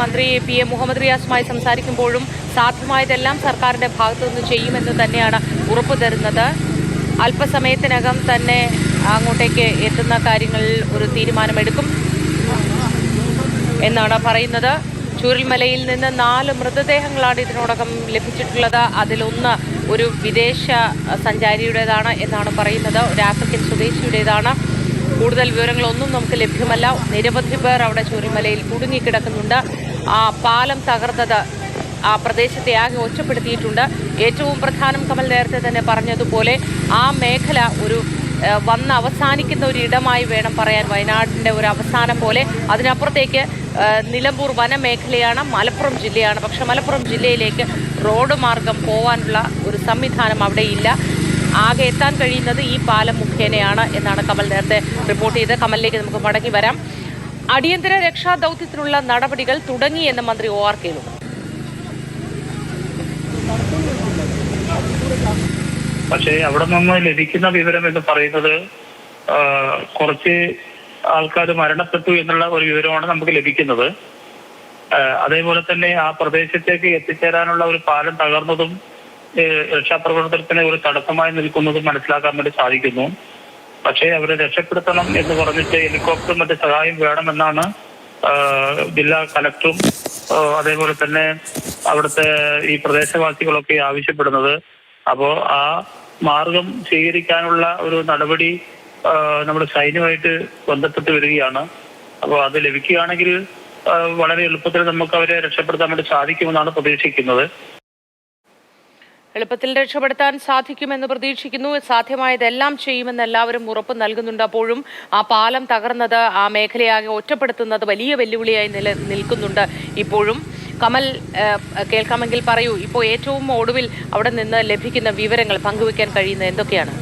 മന്ത്രി P A Muhammad റിയാസുമായി സംസാരിക്കുമ്പോഴും സാധ്യമായതെല്ലാം സർക്കാരിന്റെ ഭാഗത്തു നിന്ന് ചെയ്യുമെന്ന് തന്നെയാണ് ഉറപ്പു തരുന്നത്. അല്പസമയത്തിനകം തന്നെ അങ്ങോട്ടേക്ക് എത്തുന്ന കാര്യങ്ങളിൽ ഒരു തീരുമാനമെടുക്കും എന്നാണ് പറയുന്നത്. ചൂരൽമലയിൽ നിന്ന് നാല് മൃതദേഹങ്ങളാണ് ഇതിനോടകം ലഭിച്ചിട്ടുള്ളത്. അതിലൊന്ന് ഒരു വിദേശ സഞ്ചാരിയുടേതാണ് എന്നാണ് പറയുന്നത്. ഒരു ആഫ്രിക്കൻ സ്വദേശിയുടേതാണ്. കൂടുതൽ വിവരങ്ങളൊന്നും നമുക്ക് ലഭ്യമല്ല. നിരവധി പേർ അവിടെ ചൂരൽമലയിൽ കുടുങ്ങിക്കിടക്കുന്നുണ്ട്. ആ പാലം തകർന്നത് ആ പ്രദേശത്തെ ആകെ ഒറ്റപ്പെടുത്തിയിട്ടുണ്ട്. ഏറ്റവും പ്രധാനം കമൽ നേരത്തെ തന്നെ പറഞ്ഞതുപോലെ ആ മേഖല ഒരു വന്ന് അവസാനിക്കുന്ന ഒരു ഇടമായി വേണം പറയാൻ വയനാടിന്റെ ഒരു അവസാനം പോലെ. അതിനപ്പുറത്തേക്ക് നിലമ്പൂർ വനമേഖലയാണ് മലപ്പുറം ജില്ലയാണ്. പക്ഷെ മലപ്പുറം ജില്ലയിലേക്ക് റോഡ് മാർഗം പോകാനുള്ള ഒരു സംവിധാനം അവിടെ ഇല്ല ആകെ എത്താൻ കഴിയുന്നത് ഈ പാലം മുഖേനയാണ് എന്നാണ് കമൽ നേരത്തെ റിപ്പോർട്ട് ചെയ്ത് കമലിലേക്ക് നമുക്ക് മടങ്ങി വരാം. അടിയന്തര രക്ഷാ ദൗത്യത്തിനുള്ള നടപടികൾ തുടങ്ങി എന്ന് മന്ത്രി ഒ ആർ കേളു. പക്ഷേ അവിടെ നിന്ന് ലഭിക്കുന്ന വിവരം എന്ന് പറയുന്നത് കുറച്ച് ആൾക്കാർ മരണപ്പെട്ടു എന്നുള്ള ഒരു വിവരമാണ് നമുക്ക് ലഭിക്കുന്നത്. അതേപോലെ തന്നെ ആ പ്രദേശത്തേക്ക് എത്തിച്ചേരാനുള്ള ഒരു പാലം തകർന്നതും രക്ഷാപ്രവർത്തനത്തിന് ഒരു തടസ്സമായി നിൽക്കുന്നത് മനസ്സിലാക്കാൻ വേണ്ടി സാധിക്കുന്നു. പക്ഷേ അവരെ രക്ഷപ്പെടുത്തണം എന്ന് പറഞ്ഞിട്ട് ഹെലികോപ്റ്ററും മറ്റ് സഹായം വേണമെന്നാണ് ജില്ലാ കലക്ടറും അതേപോലെ തന്നെ അവിടുത്തെ ഈ പ്രദേശവാസികളൊക്കെ ആവശ്യപ്പെടുന്നത്. അപ്പോ ആ മാർഗം സ്വീകരിക്കാനുള്ള ഒരു നടപടി നമ്മുടെ സൈന്യമായിട്ട് ബന്ധപ്പെട്ട് വരികയാണ്. അപ്പോൾ അത് ലഭിക്കുകയാണെങ്കിൽ വളരെ എളുപ്പത്തിൽ നമുക്ക് അവരെ രക്ഷപ്പെടുത്താൻ വേണ്ടി സാധിക്കുമെന്നാണ് പ്രതീക്ഷിക്കുന്നത്. എളുപ്പത്തിൽ രക്ഷപ്പെടുത്താൻ സാധിക്കുമെന്ന് പ്രതീക്ഷിക്കുന്നു. സാധ്യമായതെല്ലാം ചെയ്യുമെന്ന് എല്ലാവരും ഉറപ്പ് നൽകുന്നുണ്ട്. അപ്പോഴും ആ പാലം തകർന്നത് ആ മേഖലയാകെ ഒറ്റപ്പെടുത്തുന്നത് വലിയ വെല്ലുവിളിയായി നില നിൽക്കുന്നുണ്ട്. ഇപ്പോഴും കമൽ കേൾക്കാമെങ്കിൽ പറയൂ ഇപ്പോൾ ഏറ്റവും ഒടുവിൽ അവിടെ നിന്ന് ലഭിക്കുന്ന വിവരങ്ങൾ പങ്കുവയ്ക്കാൻ കഴിയുന്ന എന്തൊക്കെയാണ്?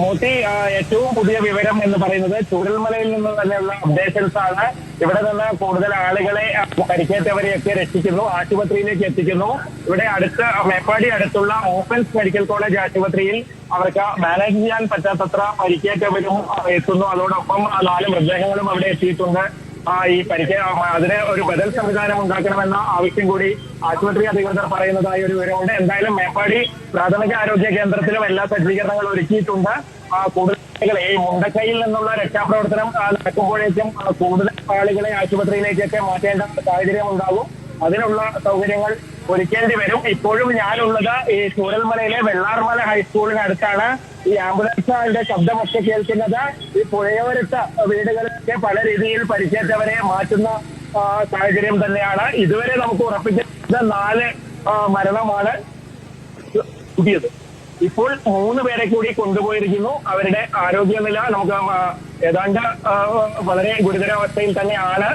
മോത്തി ഏറ്റവും പുതിയ വിവരം എന്ന് പറയുന്നത് ചൂരൽമലയിൽ നിന്ന് തന്നെയുള്ള അപ്ഡേഷൻസ് ആണ്. ഇവിടെ നിന്ന് കൂടുതൽ ആളുകളെ പരിക്കേറ്റവരെയൊക്കെ രക്ഷിക്കുന്നു ആശുപത്രിയിലേക്ക് എത്തിക്കുന്നു. ഇവിടെ അടുത്ത് മേപ്പാടി അടുത്തുള്ള ഓപ്പൻസ് മെഡിക്കൽ കോളേജ് ആശുപത്രിയിൽ അവർക്ക് മാനേജ് ചെയ്യാൻ പറ്റാത്തത്ര പരിക്കേറ്റവരും എത്തുന്നു. അതോടൊപ്പം നാല് മൃതദേഹങ്ങളും അവിടെ എത്തിയിട്ടുണ്ട്. ഈ പരിക്ക് അതിന് ഒരു ബദൽ സംവിധാനം ഉണ്ടാക്കണമെന്ന ആവശ്യം കൂടി ആശുപത്രി അധികൃതർ പറയുന്നതായി ഒരു വിവരമുണ്ട്. എന്തായാലും മേപ്പാടി പ്രാഥമിക ആരോഗ്യ കേന്ദ്രത്തിലും എല്ലാ സജ്ജീകരണങ്ങളും ഒരുക്കിയിട്ടുണ്ട്. കൂടുതൽ ആളുകളെ ഈ മുണ്ടക്കൈയിൽ നിന്നുള്ള രക്ഷാപ്രവർത്തനം നടക്കുമ്പോഴേക്കും കൂടുതൽ ആളുകളെ ആശുപത്രിയിലേക്കൊക്കെ മാറ്റേണ്ട സാഹചര്യം ഉണ്ടാകും. അതിനുള്ള സൗകര്യങ്ങൾ ഒരുക്കേണ്ടി വരും. ഇപ്പോഴും ഞാനുള്ളത് ഈ ചൂരൽമലയിലെ വെള്ളാർമല ഹൈസ്കൂളിനടുത്താണ് ഈ ആംബുലൻസിന്റെ ശബ്ദമൊക്കെ കേൾക്കുന്നത്. ഈ പുഴയോരത്ത് വീടുകളിലൊക്കെ പല രീതിയിൽ പരിക്കേറ്റവരെ മാറ്റുന്ന സാഹചര്യം തന്നെയാണ്. ഇതുവരെ നമുക്ക് ഉറപ്പിച്ച നാല് മരണമാണ്. പുതിയത്. ഇപ്പോൾ മൂന്ന് പേരെ കൂടി കൊണ്ടുപോയിരിക്കുന്നു. അവരുടെ ആരോഗ്യനില നമുക്ക് ഏതാണ്ട് വളരെ ഗുരുതരാവസ്ഥയിൽ തന്നെയാണ്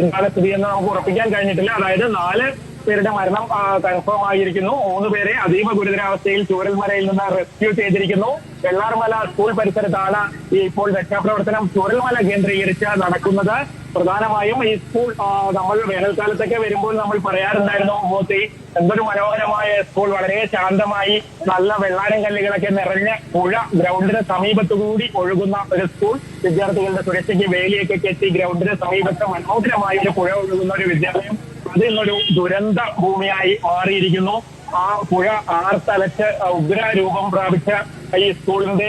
എന്താണ് സ്ഥിതി എന്ന് നമുക്ക് ഉറപ്പിക്കാൻ കഴിഞ്ഞിട്ടില്ല. അതായത് നാല് പേരുടെ മരണം കൺഫേം ആയിരിക്കുന്നു മൂന്ന് പേരെ അതീവ ഗുരുതരാവസ്ഥയിൽ ചൂരൽമലയിൽ നിന്ന് റെസ്ക്യൂ ചെയ്തിരിക്കുന്നു. വെള്ളാർമല സ്കൂൾ പരിസരത്താണ് ഈ ഇപ്പോൾ രക്ഷാപ്രവർത്തനം ചൂരൽമല കേന്ദ്രീകരിച്ച് നടക്കുന്നത്. പ്രധാനമായും ഈ സ്കൂൾ നമ്മൾ വേനൽക്കാലത്തൊക്കെ വരുമ്പോൾ നമ്മൾ പറയാറുണ്ടായിരുന്നു മൂത്തി എന്തൊരു മനോഹരമായ സ്കൂൾ. വളരെ ശാന്തമായി നല്ല വെള്ളാരം കല്ലുകളൊക്കെ നിറഞ്ഞ പുഴ ഗ്രൗണ്ടിന് സമീപത്തുകൂടി ഒഴുകുന്ന ഒരു സ്കൂൾ. വിദ്യാർത്ഥികളുടെ സുരക്ഷയ്ക്ക് വേലിയൊക്കെ കെട്ടി ഗ്രൗണ്ടിന് സമീപത്ത് മനോഹരമായി ഒരു പുഴ ഒഴുകുന്ന ഒരു വിദ്യാലയം അത് ഇന്നൊരു ദുരന്ത ഭൂമിയായി മാറിയിരിക്കുന്നു. ആ പുഴ ആർത്തലച്ച് ഉഗ്ര രൂപം പ്രാപിച്ച ഈ സ്കൂളിന്റെ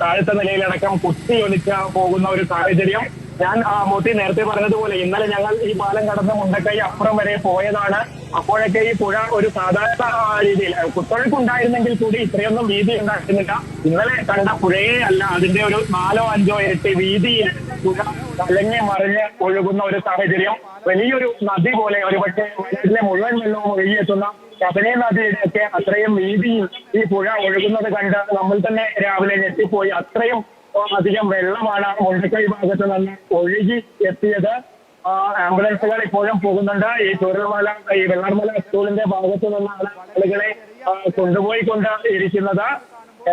താഴത്തെ നിലയിലടക്കം കുത്തിയൊലിച്ച പോകുന്ന ഒരു സാഹചര്യം. ഞാൻ മോത്തി നേരത്തെ പറഞ്ഞതുപോലെ ഇന്നലെ ഞങ്ങൾ ഈ പാലം കടന്ന് മുണ്ടക്കൈ അപ്പുറം വരെ പോയതാണ്. അപ്പോഴൊക്കെ ഈ പുഴ ഒരു സാധാരണ രീതിയിൽ കുത്തൊഴുക്കുണ്ടായിരുന്നെങ്കിൽ കൂടി ഇത്രയൊന്നും വീതി ഉണ്ടായിരുന്നില്ല. ഇന്നലെ കണ്ട പുഴയെ അല്ല അതിന്റെ ഒരു നാലോ അഞ്ചോ ഇരട്ടി വീതിയിൽ പുഴ കലങ്ങി മറിഞ്ഞ് ഒഴുകുന്ന ഒരു സാഹചര്യം. വലിയൊരു നദി പോലെ ഒരുപക്ഷെ വയനാട്ടിലെ മുഴുവൻ വെള്ളവും ഒഴുകിയെത്തുന്ന കബനെ നദിയുടെയൊക്കെ അത്രയും വീതിയിൽ ഈ പുഴ ഒഴുകുന്നത് കണ്ട് നമ്മൾ തന്നെ രാവിലെ ഞെട്ടിപ്പോയി. അത്രയും അധികം വെള്ളമാണ് മുണ്ടക്കൈ ഭാഗത്ത് നിന്ന് ഒഴുകി എത്തിയത്. ആംബുലൻസുകൾ ഇപ്പോഴും പോകുന്നുണ്ട്. ഈ ചുരൽമല ഈ വെള്ളാർമല സ്കൂളിന്റെ ഭാഗത്ത് നിന്നാണ് ആളുകളെ കൊണ്ടുപോയി കൊണ്ടുപോയിക്കൊണ്ട് ഇരിക്കുന്നത്.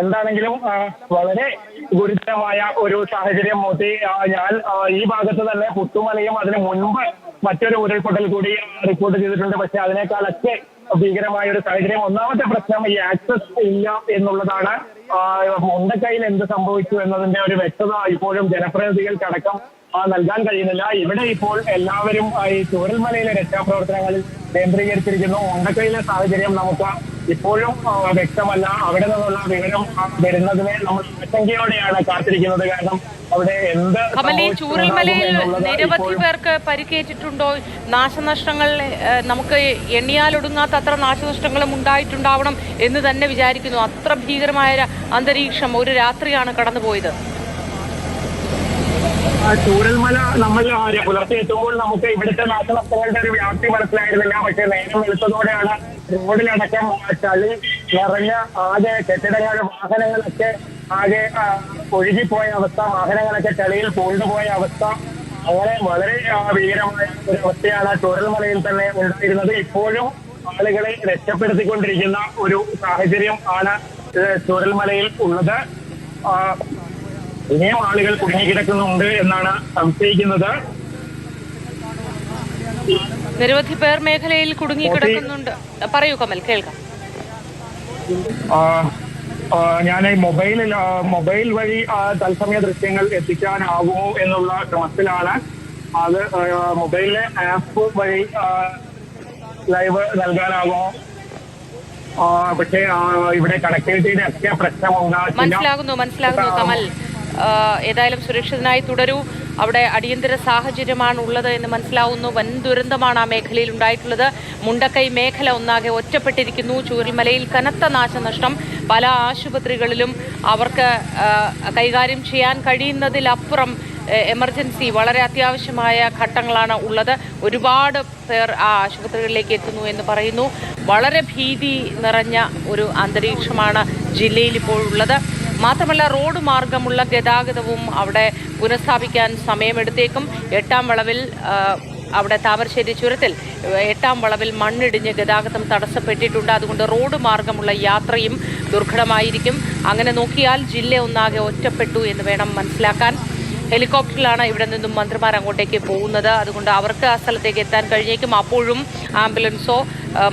എന്താണെങ്കിലും വളരെ ഗുരുതരമായ ഒരു സാഹചര്യം മോത്തി ഞാൻ ഈ ഭാഗത്ത് തന്നെ പുത്തുമലയും അതിന് മുൻപ് മറ്റൊരു ഉരുൾപൊട്ടൽ കൂടി റിപ്പോർട്ട് ചെയ്തിട്ടുണ്ട്. പക്ഷെ അതിനേക്കാളൊക്കെ ഭീകരമായ ഒരു സാഹചര്യം. ഒന്നാമത്തെ പ്രശ്നം ഈ ആക്സസ് ഇല്ല എന്നുള്ളതാണ്. മുണ്ടക്കൈയിൽ എന്ത് സംഭവിച്ചു എന്നതിന്റെ ഒരു വ്യക്തത ഇപ്പോഴും ജനപ്രതിനിധികൾക്കടക്കം നൽകാൻ കഴിയുന്നില്ല. ഇവിടെ ഇപ്പോൾ എല്ലാവരും ഈ ചൂരൽമലയിലെ രക്ഷാപ്രവർത്തനങ്ങളിൽ കേന്ദ്രീകരിച്ചിരിക്കുന്നു. ഉണ്ടക്കയിലെ സാഹചര്യം നമുക്ക് ഇപ്പോഴും വ്യക്തമല്ല. അവിടെ നിന്നുള്ള വിവരം വരുന്നതിനെ നമ്മൾ ആശങ്കയോടെയാണ് കാത്തിരിക്കുന്നത്. കാരണം അവിടെ എന്ത് ചൂരൽമലയിൽ നിരവധി പേർക്ക് പരിക്കേറ്റിട്ടുണ്ടോ? നാശനഷ്ടങ്ങൾ നമുക്ക് എണ്ണിയാലൊടുങ്ങാത്ത അത്ര നാശനഷ്ടങ്ങളും ഉണ്ടായിട്ടുണ്ടാവണം എന്ന് തന്നെ വിചാരിക്കുന്നു. അത്ര ഭീകരമായ അന്തരീക്ഷം ഒരു രാത്രിയാണ് കടന്നുപോയത്. ചൂരൽമല നമ്മൾ പുലർച്ചെ എത്തുമ്പോൾ നമുക്ക് ഇവിടുത്തെ നാശനഷ്ടങ്ങളുടെ ഒരു വ്യാപ്തി മനസ്സിലായിരുന്നില്ല. പക്ഷെ നേരം വെളുത്തതോടെയാണ് റോഡിലടക്കം ചളി നിറഞ്ഞ ആകെ കെട്ടിടങ്ങൾ വാഹനങ്ങളൊക്കെ ആകെ ഒഴുകിപ്പോയ അവസ്ഥ വാഹനങ്ങളൊക്കെ ചളിയിൽ പൂണ്ടുപോയ അവസ്ഥ. അങ്ങനെ വളരെ ഭീകരമായ ഒരു അവസ്ഥയാണ് ചൂരൽമലയിൽ തന്നെ ഉണ്ടായിരുന്നത്. ഇപ്പോഴും ആളുകളെ രക്ഷപ്പെടുത്തിക്കൊണ്ടിരിക്കുന്ന ഒരു സാഹചര്യം ആണ് ചൂരൽമലയിൽ ഉള്ളത്. ഇനിയും ആളുകൾ കുടുങ്ങിക്കിടക്കുന്നുണ്ട് എന്നാണ് സംശയിക്കുന്നത്. നിരവധി പേർ മേഖലയിൽ കുടുങ്ങിക്കിടക്കുന്നുണ്ട് പറയൂ കമൽ കേൾക്കാം. ഞാൻ മൊബൈലിൽ മൊബൈൽ വഴി തത്സമയ ദൃശ്യങ്ങൾ എത്തിക്കാനാകുമോ എന്നുള്ള ക്രമത്തിലാണ് അത് മൊബൈലിലെ ആപ്പ് വഴി ലൈവ് നൽകാനാകുമോ? പക്ഷേ ഇവിടെ കണക്ടിവിറ്റിയുടെ ഒക്കെ പ്രശ്നമുണ്ടാകും മനസ്സിലാകുന്നു മനസ്സിലാകുന്നു കമൽ. ഏതായാലും സുരക്ഷിതനായി തുടരൂ. അവിടെ അടിയന്തര സാഹചര്യമാണ് ഉള്ളത് എന്ന് മനസ്സിലാവുന്നു. വൻ ദുരന്തമാണ് ആ മേഖലയിൽ ഉണ്ടായിട്ടുള്ളത്. മുണ്ടക്കൈ മേഖല ഒന്നാകെ ഒറ്റപ്പെട്ടിരിക്കുന്നു. ചൂരൽമലയിൽ കനത്ത നാശനഷ്ടം. പല ആശുപത്രികളിലും അവർക്ക് കൈകാര്യം ചെയ്യാൻ കഴിയുന്നതിലപ്പുറം എമർജൻസി വളരെ അത്യാവശ്യമായ ഘട്ടങ്ങളാണ് ഉള്ളത്. ഒരുപാട് പേർ ആ ആശുപത്രികളിലേക്ക് എത്തുന്നു എന്ന് പറയുന്നു. വളരെ ഭീതി നിറഞ്ഞ ഒരു അന്തരീക്ഷമാണ് ജില്ലയിൽ ഇപ്പോൾ ഉള്ളത്. മാത്രമല്ല റോഡ് മാർഗമുള്ള ഗതാഗതവും അവിടെ പുനഃസ്ഥാപിക്കാൻ സമയമെടുത്തേക്കും. എട്ടാം വളവിൽ അവിടെ താമരശ്ശേരി ചുരത്തിൽ എട്ടാം വളവിൽ മണ്ണിടിഞ്ഞ് ഗതാഗതം തടസ്സപ്പെട്ടിട്ടുണ്ട്. അതുകൊണ്ട് റോഡ് മാർഗമുള്ള യാത്രയും ദുർഘടമായിരിക്കും. അങ്ങനെ നോക്കിയാൽ ജില്ല ഒന്നാകെ ഒറ്റപ്പെട്ടു എന്ന് വേണം മനസ്സിലാക്കാൻ. ഹെലികോപ്റ്ററിലാണ് ഇവിടെ നിന്നും മന്ത്രിമാർ അങ്ങോട്ടേക്ക് പോകുന്നത്. അതുകൊണ്ട് അവർക്ക് ആ സ്ഥലത്തേക്ക് എത്താൻ കഴിഞ്ഞേക്കും. അപ്പോഴും ആംബുലൻസോ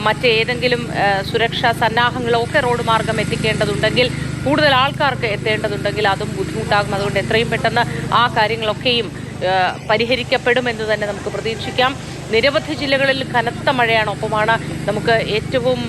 മറ്റേതെങ്കിലും സുരക്ഷാ സന്നാഹങ്ങളോ ഒക്കെ റോഡ് മാർഗം എത്തിക്കേണ്ടതുണ്ടെങ്കിൽ കൂടുതൽ ആൾക്കാർക്ക് എത്തേണ്ടതുണ്ടെങ്കിൽ അതും ബുദ്ധിമുട്ടാകും. അതുകൊണ്ട് എത്രയും പെട്ടെന്ന് ആ കാര്യങ്ങളൊക്കെയും പരിഹരിക്കപ്പെടുമെന്ന് തന്നെ നമുക്ക് പ്രതീക്ഷിക്കാം. നിരവധി ജില്ലകളിൽ കനത്ത മഴയാണ് ഒപ്പമാണ് നമുക്ക് ഏറ്റവും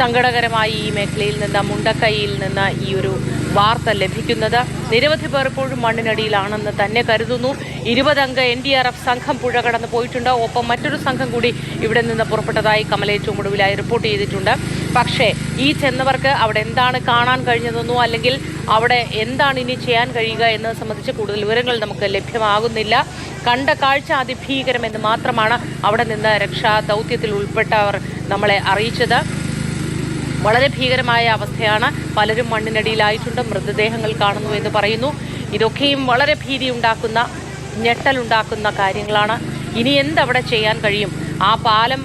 സങ്കടകരമായി ഈ മേഖലയിൽ നിന്ന് മുണ്ടക്കൈയിൽ നിന്ന് ഈ ഒരു വാർത്ത ലഭിക്കുന്നത്. നിരവധി പേർ ഇപ്പോഴും മണ്ണിനടിയിലാണെന്ന് തന്നെ കരുതുന്നു. ഇരുപതംഗ എൻ ഡി ആർ എഫ് സംഘം പുഴ കടന്ന് പോയിട്ടുണ്ട്. ഒപ്പം മറ്റൊരു സംഘം കൂടി ഇവിടെ നിന്ന് പുറപ്പെട്ടതായി കമലേറ്റവും ഒടുവിലായി റിപ്പോർട്ട് ചെയ്തിട്ടുണ്ട്. പക്ഷേ ഈ ചെന്നവർക്ക് അവിടെ എന്താണ് കാണാൻ കഴിഞ്ഞതെന്നോ അല്ലെങ്കിൽ അവിടെ എന്താണ് ഇനി ചെയ്യാൻ കഴിയുക എന്നത് സംബന്ധിച്ച് കൂടുതൽ വിവരങ്ങൾ നമുക്ക് ലഭ്യമാകുന്നില്ല. കണ്ട കാഴ്ച അതിഭീകരമെന്ന് മാത്രമാണ് അവിടെ നിന്ന് രക്ഷാ ദൗത്യത്തിൽ ഉൾപ്പെട്ടവർ നമ്മളെ അറിയിച്ചത്. വളരെ ഭീകരമായ അവസ്ഥയാണ്. പലരും മണ്ണിനടിയിലായിട്ടുണ്ട്. മൃതദേഹങ്ങൾ കാണുന്നു എന്ന് പറയുന്നു. ഇതൊക്കെയും വളരെ ഭീതി ഉണ്ടാക്കുന്ന ഞെട്ടലുണ്ടാക്കുന്ന കാര്യങ്ങളാണ്. ഇനി എന്തവിടെ ചെയ്യാൻ കഴിയും? ആ പാലം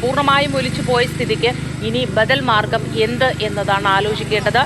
പൂർണമായും ഒലിച്ചു പോയ സ്ഥിതിക്ക് ഇനി ബദൽ മാർഗം എന്ത് എന്നതാണ് ആലോചിക്കേണ്ടത്.